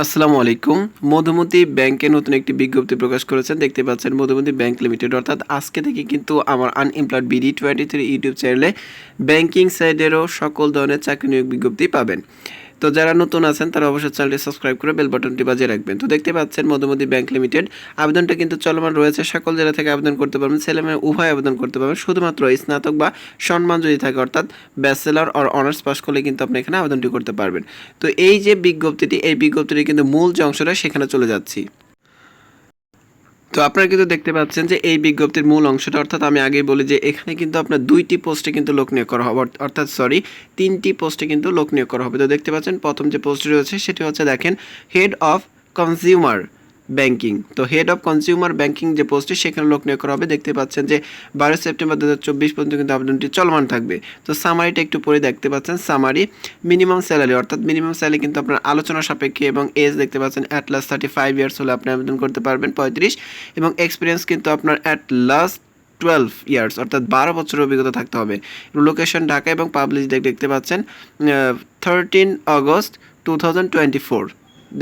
আসসালামু আলাইকুম। মধুমতি ব্যাংকে নতুন একটি বিজ্ঞপ্তি প্রকাশ করেছেন। দেখতে পাচ্ছেন মধুমতি ব্যাংক লিমিটেড। অর্থাৎ আজকে থেকে কিন্তু আমার unemployed BD twenty three YouTube চ্যানেলে ব্যাংকিং সাইডেরও সকল ধরনের চাকরি নিয়োগ বিজ্ঞপ্তি পাবেন। তো যারা নতুন আছেন, তারা অবশ্যই চ্যানেলটি সাবস্ক্রাইব করে বেল বাটনটি বাজিয়ে রাখবেন। তো দেখতে পাচ্ছেন মধুমতি ব্যাংক লিমিটেড আবেদনটা কিন্তু চলমান রয়েছে। সকল জেলা থেকে আবেদন করতে পারবেন। ছেলে মেয়ে উভয় আবেদন করতে পারবেন। শুধুমাত্র স্নাতক বা সম্মান যদি থাকে, অর্থাৎ ব্যাচেলর অর অনার্স পাস করলে কিন্তু আপনি এখানে আবেদনটি করতে পারবেন। তো এই যে বিজ্ঞপ্তিটি, এই বিজ্ঞপ্তিটি কিন্তু মূল যে অংশটা, সেখানে চলে যাচ্ছি। তো আপনারা কিন্তু দেখতে পাচ্ছেন যে এই বিজ্ঞপ্তির মূল অংশটা, অর্থাৎ আমি আগেই বলি যে এখানে কিন্তু আপনার দুইটি পোস্টে কিন্তু লোক নিয়োগ করা হবে, অর্থ- অর্থাৎ সরি তিনটি পোস্টে কিন্তু লোক নিয়োগ করা হবে। তো দেখতে পাচ্ছেন প্রথম যে পোস্টটি রয়েছে সেটি হচ্ছে দেখেন হেড অফ কনজিউমার ব্যাংকিং তো হেড অফ কনজিউমার ব্যাংকিং যে পোস্টটি সেখানে লোক নিয়োগ করা হবে। দেখতে পাচ্ছেন যে বারো সেপ্টেম্বর দু হাজার চব্বিশ পর্যন্ত কিন্তু আবেদনটি চলমান থাকবে। তো সামারিটা একটু পরে দেখতে পাচ্ছেন। সামারি মিনিমাম স্যালারি অর্থাৎ মিনিমাম স্যালারি কিন্তু আপনার আলোচনা সাপেক্ষে এবং এজ দেখতে পাচ্ছেন at last thirty five years হলে আপনি আবেদন করতে পারবেন, পঁয়ত্রিশ। এবং এক্সপিরিয়েন্স কিন্তু আপনার অ্যাট লাস্ট টুয়েলভ ইয়ার্স অর্থাৎ বারো বছরের অভিজ্ঞতা থাকতে হবে। লোকেশন ঢাকা এবং পাবলিশ দেখতে পাচ্ছেন thirteen August two thousand twenty four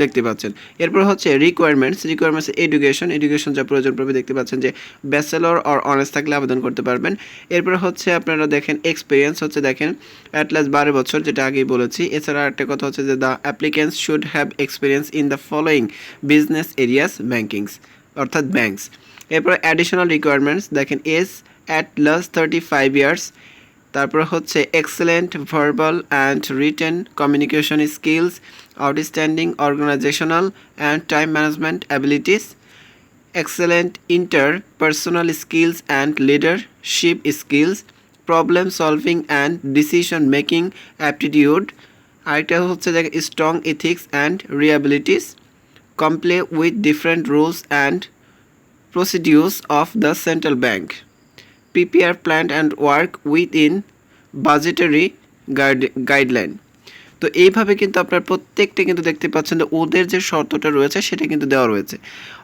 দেখতে পাচ্ছেন। এরপর হচ্ছে রিকোয়ারমেন্টস রিকোয়ারমেন্টস এডুকেশন এডুকেশন যা প্রয়োজন পড়বে দেখতে পাচ্ছেন যে ব্যাচেলর অর অনার্স থাকলে আবেদন করতে পারবেন। এরপর হচ্ছে আপনারা দেখেন এক্সপিরিয়েন্স হচ্ছে দেখেন অ্যাট লাস্ট বারো বছর, যেটা আগেই বলেছি। এছাড়া একটা কথা হচ্ছে যে the applicants should have experience in the following business areas bankings অর্থাৎ ব্যাংকস এরপর অ্যাডিশনাল রিকোয়ারমেন্টস দেখেন age at last thirty five years তারপর হচ্ছে excellent verbal and written communication skills outstanding organisational and time management abilities excellent interpersonal skills and leadership skills, problem solving and decision making aptitude, আরেকটা হচ্ছে দেখ strong ethics and reliabilities comply with different rules and procedures of the central bank prepare plan and work within budgetary guide, guideline তো এইভাবে কিন্তু আপনার প্রত্যেকটা কিন্তু দেখতে পাচ্ছেন যে ওদের যে শর্তটা রয়েছে, সেটা কিন্তু দেওয়া রয়েছে।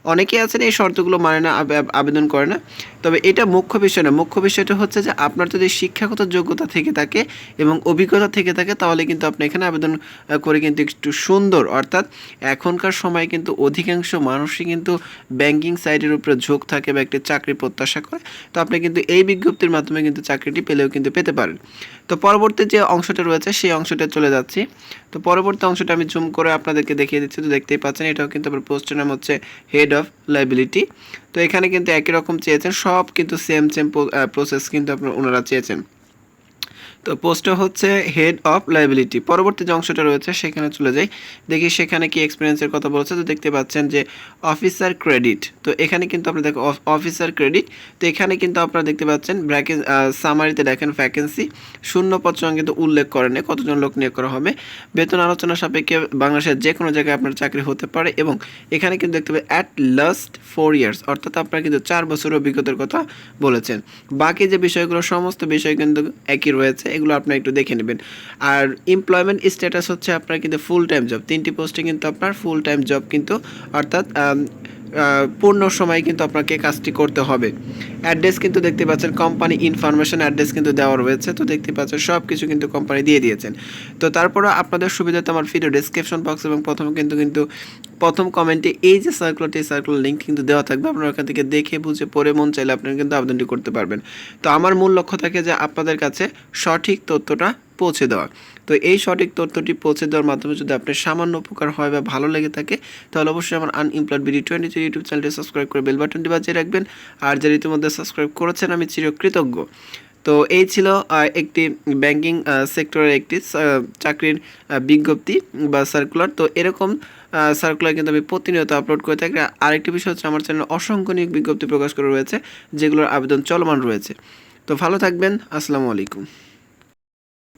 অনেকেই আছেন এই শর্তগুলো মানে না, আবে- আবে- আবেদন করে না। তবে এটা মুখ্য বিষয় না। মুখ্য বিষয়টা হচ্ছে যে আপনার যদি শিক্ষাগত যোগ্যতা থেকে থাকে এবং অভিজ্ঞতা থেকে থাকে, তাহলে কিন্তু আপনি এখানে আবেদন করে কিন্তু একটু সুন্দর। অর্থাৎ এখনকার সময় কিন্তু অধিকাংশ মানুষই কিন্তু ব্যাংকিং সাইডের উপরে ঝোঁক থাকে বা একটি চাকরি প্রত্যাশা করে। তো আপনি কিন্তু এই বিজ্ঞপ্তির মাধ্যমে কিন্তু চাকরিটি পেলেও কিন্তু পেতে পারেন। তো পরবর্তী যে অংশটা রয়েছে, সেই অংশটা চলে যাচ্ছি। তো পরবর্তী অংশটা আমি জুম করে আপনাদেরকে দেখিয়ে দিচ্ছি, তো দেখতেই পাচ্ছেন, এটাও কিন্তু আপনার পোস্টের নাম হচ্ছে হেড অফ লাইবিলিটি তো এখানে কিন্তু একই রকম চেয়েছেন, সব কিন্তু সেম সেম প্রসেস কিন্তু আপনার ওনারা চেয়েছেন। তো পোস্টটা হচ্ছে হেড অফ লাইবিলিটি পরবর্তী যে অংশটা রয়েছে, সেখানে চলে যাই। দেখি সেখানে কি এক্সপিরিয়েন্সের কথা বলছে। তো দেখতে পাচ্ছেন যে অফিসার ক্রেডিট তো এখানে কিন্তু আপনি দেখো অফিসার ক্রেডিট তো এখানে কিন্তু আপনারা দেখতে পাচ্ছেন ব্র্যাকেন সামারিতে দেখেন ভ্যাকেন্সি শূন্য পদ কিন্তু উল্লেখ করেন কতজন লোক নিয়োগ করা হবে। বেতন আলোচনা সাপেক্ষে বাংলাদেশের যে কোনো জায়গায় আপনার চাকরি হতে পারে এবং এখানে কিন্তু দেখতে পাবেন অ্যাট লাস্ট ফোর ইয়ার্স অর্থাৎ আপনারা কিন্তু চার বছর অভিজ্ঞতার কথা বলেছেন। বাকি যে বিষয়গুলো, সমস্ত বিষয় কিন্তু একই রয়েছে। এগুলো আপনার একটু দেখে নেবেন। আর এমপ্লয়মেন্ট স্ট্যাটাস হচ্ছে আপনার কিন্তু ফুল টাইম জব তিনটি পোস্টে কিন্তু আপনার ফুল টাইম জব কিন্তু অর্থাৎ পূর্ণ সময় কিন্তু আপনাকে কাজটি করতে হবে। অ্যাড্রেস কিন্তু দেখতে পাচ্ছেন কোম্পানি ইনফরমেশন অ্যাড্রেস কিন্তু দেওয়া রয়েছে। তো দেখতে পাচ্ছেন সব কিছু কিন্তু কোম্পানি দিয়ে দিয়েছেন। তো তারপরে আপনাদের সুবিধাতে আমার ভিডিও ডিসক্রিপশন বক্স এবং প্রথম কিন্তু কিন্তু, প্রথম কমেন্টে এই যে সার্কুলারটি সার্কুলার লিঙ্ক কিন্তু দেওয়া থাকবে। আপনারা ওখান থেকে দেখে, বুঝে, পড়ে, মন চাইলে আপনারা কিন্তু আবেদনটি করতে পারবেন। তো আমার মূল লক্ষ্য থাকে যে আপনাদের কাছে সঠিক তথ্যটা পৌঁছে দেওয়া। তো এই সঠিক তথ্যটি পৌঁছে দেওয়ার মাধ্যমে যদি আপনার সামান্য উপকার হয় বা ভালো লেগে থাকে, তাহলে অবশ্যই আমার unemployed BD twenty three YouTube চ্যানেলটি সাবস্ক্রাইব করে বেল বাটনটি বাজিয়ে রাখবেন। আর যারা ইতিমধ্যে সাবস্ক্রাইব করেছেন, আমি চিরকৃতজ্ঞ। তো এই ছিল একটি ব্যাংকিং সেক্টরের একটি চাকরির বিজ্ঞপ্তি বা সার্কুলার তো এরকম সার্কুলার কিন্তু আমি প্রতিনিয়ত আপলোড করে থাকি। আরেকটি বিষয় হচ্ছে আমার চ্যানেলে অসংখ্য নিয়োগ বিজ্ঞপ্তি প্রকাশ করা রয়েছে, যেগুলোর আবেদন চলমান রয়েছে। তো ভালো থাকবেন, আসসালামু আলাইকুম।